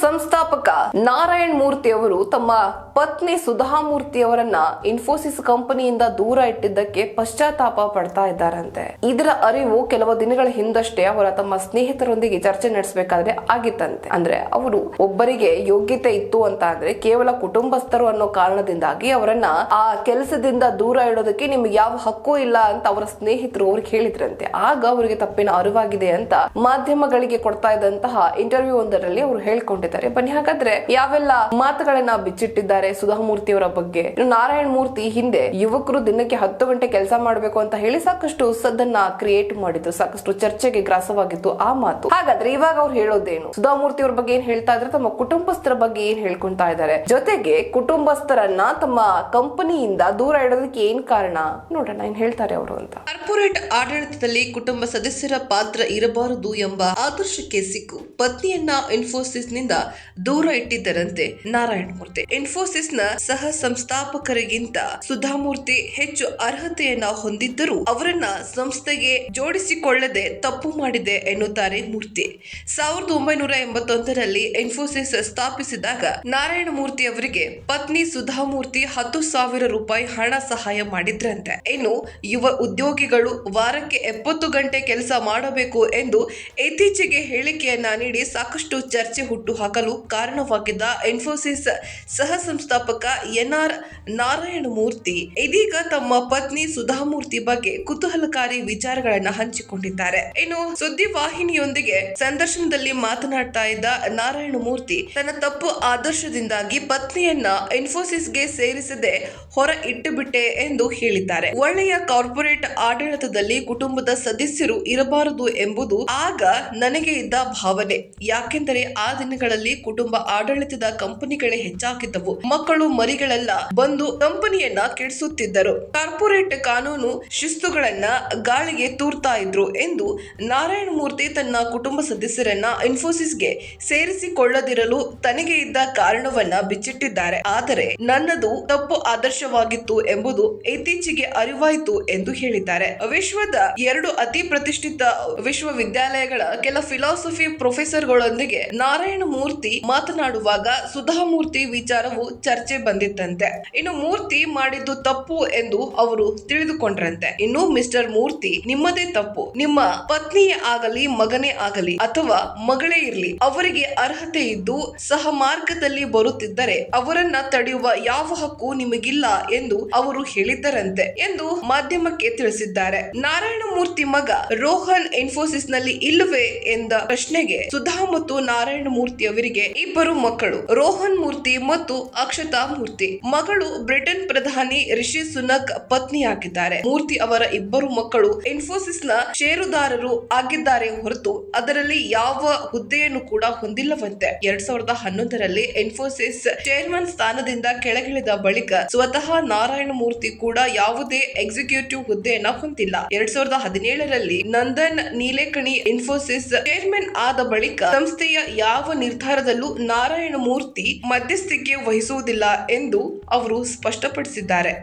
ಸಂಸ್ಥಾಪಕ ನಾರಾಯಣ್ ಮೂರ್ತಿ ಅವರು ತಮ್ಮ ಪತ್ನಿ ಸುಧಾಮೂರ್ತಿ ಅವರನ್ನ ಇನ್ಫೋಸಿಸ್ ಕಂಪನಿಯಿಂದ ದೂರ ಇಟ್ಟಿದ್ದಕ್ಕೆ ಪಶ್ಚಾತ್ತಾಪ ಪಡ್ತಾ ಇದ್ದಾರಂತೆ. ಇದರ ಅರಿವು ಕೆಲವು ದಿನಗಳ ಹಿಂದಷ್ಟೇ ಅವರ ತಮ್ಮ ಸ್ನೇಹಿತರೊಂದಿಗೆ ಚರ್ಚೆ ನಡೆಸಬೇಕಾದ್ರೆ ಆಗಿತ್ತಂತೆ. ಅಂದ್ರೆ ಅವರು ಒಬ್ಬರಿಗೆ ಯೋಗ್ಯತೆ ಇತ್ತು ಅಂತ ಅಂದ್ರೆ ಕೇವಲ ಕುಟುಂಬಸ್ಥರು ಅನ್ನೋ ಕಾರಣದಿಂದಾಗಿ ಅವರನ್ನ ಆ ಕೆಲಸದಿಂದ ದೂರ ಇಡೋದಕ್ಕೆ ನಿಮ್ಗೆ ಯಾವ ಹಕ್ಕು ಇಲ್ಲ ಅಂತ ಅವರ ಸ್ನೇಹಿತರು ಅವ್ರಿಗೆ ಹೇಳಿದ್ರಂತೆ. ಆಗ ಅವರಿಗೆ ತಪ್ಪಿನ ಅರಿವಾಗಿದೆ ಅಂತ ಮಾಧ್ಯಮಗಳಿಗೆ ಕೊಡ್ತಾ ಇದ್ದಂತಹ ಇಂಟರ್ವ್ಯೂ ಒಂದರಲ್ಲಿ ಅವರು ಹೇಳ್ಕೊಂಡಿದ್ದಾರೆ ಬನ್ನಿ, ಹಾಗಾದ್ರೆ ಯಾವೆಲ್ಲ ಮಾತುಗಳನ್ನ ಬಿಚ್ಚಿಟ್ಟಿದ್ದಾರೆ ಸುಧಾಮೂರ್ತಿ ಅವರ ಬಗ್ಗೆ ನಾರಾಯಣ ಮೂರ್ತಿ ಹಿಂದೆ ಯುವಕರು ದಿನಕ್ಕೆ ಹತ್ತು ಗಂಟೆ ಕೆಲಸ ಮಾಡಬೇಕು ಅಂತ ಹೇಳಿ ಸಾಕಷ್ಟು ಸದ್ದನ್ನ ಕ್ರಿಯೇಟ್ ಮಾಡಿದ್ರು. ಸಾಕಷ್ಟು ಚರ್ಚೆಗೆ ಗ್ರಾಸವಾಗಿತ್ತು ಆ ಮಾತು. ಹಾಗಾದ್ರೆ ಇವಾಗ ಅವ್ರು ಹೇಳೋದೇನು? ಸುಧಾಮೂರ್ತಿ ಅವ್ರ ಬಗ್ಗೆ ಏನ್ ಹೇಳ್ತಾ ಇದ್ರೆ ತಮ್ಮ ಕುಟುಂಬಸ್ಥರ ಬಗ್ಗೆ ಏನ್ ಹೇಳ್ಕೊಂತಾ ಇದ್ದಾರೆ? ಜೊತೆಗೆ ಕುಟುಂಬಸ್ಥರನ್ನ ತಮ್ಮ ಕಂಪನಿಯಿಂದ ದೂರ ಇಡೋದಕ್ಕೆ ಏನ್ ಕಾರಣ? ನೋಡೋಣ, ಏನ್ ಹೇಳ್ತಾರೆ ಅವರು ಅಂತ. ಕಾರ್ಪೊರೇಟ್ ಆಡಳಿತದಲ್ಲಿ ಕುಟುಂಬ ಸದಸ್ಯರ ಪಾತ್ರ ಇರಬಾರದು ಎಂಬ ಆದರ್ಶಕ್ಕೆ ಸಿಕ್ಕು. ಪತ್ನಿಯನ್ನ ಇನ್ಫೋಸಿಸ್ ನಿಂದ ದೂರ ಇಟ್ಟಿದ್ದರಂತೆ ನಾರಾಯಣ ಮೂರ್ತಿ. ಇನ್ಫೋಸಿಸ್ನ ಸಹ ಸಂಸ್ಥಾಪಕರಿಗಿಂತ ಸುಧಾಮೂರ್ತಿ ಹೆಚ್ಚು ಅರ್ಹತೆಯನ್ನ ಹೊಂದಿದ್ದರೂ ಅವರನ್ನ ಸಂಸ್ಥೆಗೆ ಜೋಡಿಸಿಕೊಳ್ಳದೆ ತಪ್ಪು ಮಾಡಿದೆ ಎನ್ನುತ್ತಾರೆ ಮೂರ್ತಿ. ಸಾವಿರದ ಒಂಬೈನೂರ ಎಂಬತ್ತೊಂದರಲ್ಲಿ ಇನ್ಫೋಸಿಸ್ ಸ್ಥಾಪಿಸಿದಾಗ ನಾರಾಯಣ ಮೂರ್ತಿ ಅವರಿಗೆ ಪತ್ನಿ ಸುಧಾಮೂರ್ತಿ ಹತ್ತು ಸಾವಿರ ರೂಪಾಯಿ ಹಣ ಸಹಾಯ ಮಾಡಿದ್ರಂತೆ. ಇನ್ನು ಯುವ ಉದ್ಯೋಗಿಗಳು ವಾರಕ್ಕೆ ಎಪ್ಪತ್ತು ಗಂಟೆ ಕೆಲಸ ಮಾಡಬೇಕು ಎಂದು ಇತ್ತೀಚೆಗೆ ಹೇಳಿಕೆಯನ್ನ ನೀಡಿ ಸಾಕಷ್ಟು ಚರ್ಚೆ ಹುಟ್ಟುಹಾಕಲು ಕಾರಣವಾಗಿದ್ದ ಇನ್ಫೋಸಿಸ್ ಸಹ ಸಂಸ್ಥಾಪಕ ಎನ್ ಆರ್ ನಾರಾಯಣ ಮೂರ್ತಿ ಇದೀಗ ತಮ್ಮ ಪತ್ನಿ ಸುಧಾಮೂರ್ತಿ ಬಗ್ಗೆ ಕುತೂಹಲಕಾರಿ ವಿಚಾರಗಳನ್ನ ಹಂಚಿಕೊಂಡಿದ್ದಾರೆ. ಇನ್ನು ಸುದ್ದಿವಾಹಿನಿಯೊಂದಿಗೆ ಸಂದರ್ಶನದಲ್ಲಿ ಮಾತನಾಡ್ತಾ ಇದ್ದ ನಾರಾಯಣ ಮೂರ್ತಿ ತನ್ನ ತಪ್ಪು ಆದರ್ಶದಿಂದಾಗಿ ಪತ್ನಿಯನ್ನ ಇನ್ಫೋಸಿಸ್ಗೆ ಸೇರಿಸದೆ ಹೊರ ಇಟ್ಟುಬಿಟ್ಟೆ ಎಂದು ಹೇಳಿದ್ದಾರೆ. ಒಳ್ಳೆಯ ಕಾರ್ಪೊರೇಟ್ ಆಡಳಿತದಲ್ಲಿ ಕುಟುಂಬದ ಸದಸ್ಯರು ಇರಬಾರದು ಎಂಬುದು ಆಗ ನನಗೆ ಇದ್ದ ಭಾವನೆ. ಯಾಕೆಂದರೆ ಆ ದಿನಗಳಲ್ಲಿ ಕುಟುಂಬ ಆಡಳಿತದ ಕಂಪನಿಗಳೇ ಹೆಚ್ಚಾಗಿದ್ದವು. ಮಕ್ಕಳು ಮರಿಗಳೆಲ್ಲ ಬಂದು ಕಂಪನಿಯನ್ನ ಕೆಡಿಸುತ್ತಿದ್ದರು. ಕಾರ್ಪೊರೇಟ್ ಕಾನೂನು ಶಿಸ್ತುಗಳನ್ನ ಗಾಳಿಗೆ ತೂರ್ತಾ ಇದ್ರು ಎಂದು ನಾರಾಯಣ ಮೂರ್ತಿ ತನ್ನ ಕುಟುಂಬ ಸದಸ್ಯರನ್ನ ಇನ್ಫೋಸಿಸ್ಗೆ ಸೇರಿಸಿಕೊಳ್ಳದಿರಲು ತನಗೆ ಇದ್ದ ಕಾರಣವನ್ನ ಬಿಚ್ಚಿಟ್ಟಿದ್ದಾರೆ. ಆದರೆ ನನ್ನದು ತಪ್ಪು ಆದರ್ಶವಾಗಿತ್ತು ಎಂಬುದು ಇತ್ತೀಚೆಗೆ ಅರಿವಾಯಿತು ಎಂದು ಹೇಳಿದ್ದಾರೆ. ವಿಶ್ವದ ಎರಡು ಅತಿ ಪ್ರತಿಷ್ಠಿತ ವಿಶ್ವವಿದ್ಯಾಲಯಗಳ ಕೆಲ ಫಿಲಾಸಫಿ ಪ್ರೊಫೆಸರ್ಗಳೊಂದಿಗೆ ನಾರಾಯಣ ಮೂರ್ತಿ ಮಾತನಾಡುವಾಗ ಸುಧಾಮೂರ್ತಿ ವಿಚಾರವು ಚರ್ಚೆ ಬಂದಿತ್ತಂತೆ. ಇನ್ನು ಮೂರ್ತಿ ಮಾಡಿದ್ದು ತಪ್ಪು ಎಂದು ಅವರು ತಿಳಿದುಕೊಂಡ್ರಂತೆ. ಇನ್ನು ಮಿಸ್ಟರ್ ಮೂರ್ತಿ ನಿಮ್ಮದೇ ತಪ್ಪು. ನಿಮ್ಮ ಪತ್ನಿಯೇ ಆಗಲಿ, ಮಗನೇ ಆಗಲಿ ಅಥವಾ ಮಗಳೇ ಇರಲಿ, ಅವರಿಗೆ ಅರ್ಹತೆ ಇದ್ದು ಸಹ ಮಾರ್ಗದಲ್ಲಿ ಬರುತ್ತಿದ್ದರೆ ಅವರನ್ನ ತಡೆಯುವ ಯಾವ ಹಕ್ಕು ನಿಮಗಿಲ್ಲ ಎಂದು ಅವರು ಹೇಳಿದ್ದರಂತೆ ಎಂದು ಮಾಧ್ಯಮಕ್ಕೆ ತಿಳಿಸಿದ್ದಾರೆ. ನಾರಾಯಣ ಮೂರ್ತಿ ಮಗ ರೋಹನ್ ಇನ್ಫೋಸಿಸ್ನಲ್ಲಿ ಇಲ್ಲವೇ ಎಂದ ಪ್ರಶ್ನೆಗೆ ಸುಧಾ ಮತ್ತು ನಾರಾಯಣ ಮೂರ್ತಿ ಅವರಿಗೆ ಇಬ್ಬರು ಮಕ್ಕಳು, ರೋಹನ್ ಮೂರ್ತಿ ಮತ್ತು ಅಕ್ಷತಾ ಮೂರ್ತಿ. ಮಗಳು ಬ್ರಿಟನ್ ಪ್ರಧಾನಿ ರಿಷಿ ಸುನಕ್ ಪತ್ನಿಯಾಗಿದ್ದಾರೆ. ಮೂರ್ತಿ ಅವರ ಇಬ್ಬರು ಮಕ್ಕಳು ಇನ್ಫೋಸಿಸ್ನ ಷೇರುದಾರರು ಆಗಿದ್ದಾರೆ ಹೊರತು ಅದರಲ್ಲಿ ಯಾವ ಹುದ್ದೆಯನ್ನು ಕೂಡ ಹೊಂದಿಲ್ಲವಂತೆ. ಎರಡ್ ಸಾವಿರದ ಹನ್ನೊಂದರಲ್ಲಿ ಇನ್ಫೋಸಿಸ್ ಚೇರ್ಮನ್ ಸ್ಥಾನದಿಂದ ಕೆಳಗಿಳಿದ ಬಳಿಕ ಸ್ವತಃ ನಾರಾಯಣ ಮೂರ್ತಿ ಕೂಡ ಯಾವುದೇ ಎಕ್ಸಿಕ್ಯೂಟಿವ್ ಹುದ್ದೆಯನ್ನ ಹೊಂದಿಲ್ಲ. ಎರಡ್ ಸಾವಿರದ ಹದಿನೇಳರಲ್ಲಿ ನಂದನ್ ನೀಲೇಕಣಿ ಇನ್ಫೋಸಿಸ್ ಚೇರ್ಮನ್ ಆದ ಬಳಿಕ ಸಂಸ್ಥೆಯ ಯಾವ ನಿರ್ಧಾರದಲ್ಲೂ ನಾರಾಯಣ ಮೂರ್ತಿ ಮಧ್ಯಸ್ಥಿಕೆ ವಹಿಸುವುದಿಲ್ಲ ಎಂದು ಅವರು ಸ್ಪಷ್ಟಪಡಿಸಿದ್ದಾರೆ.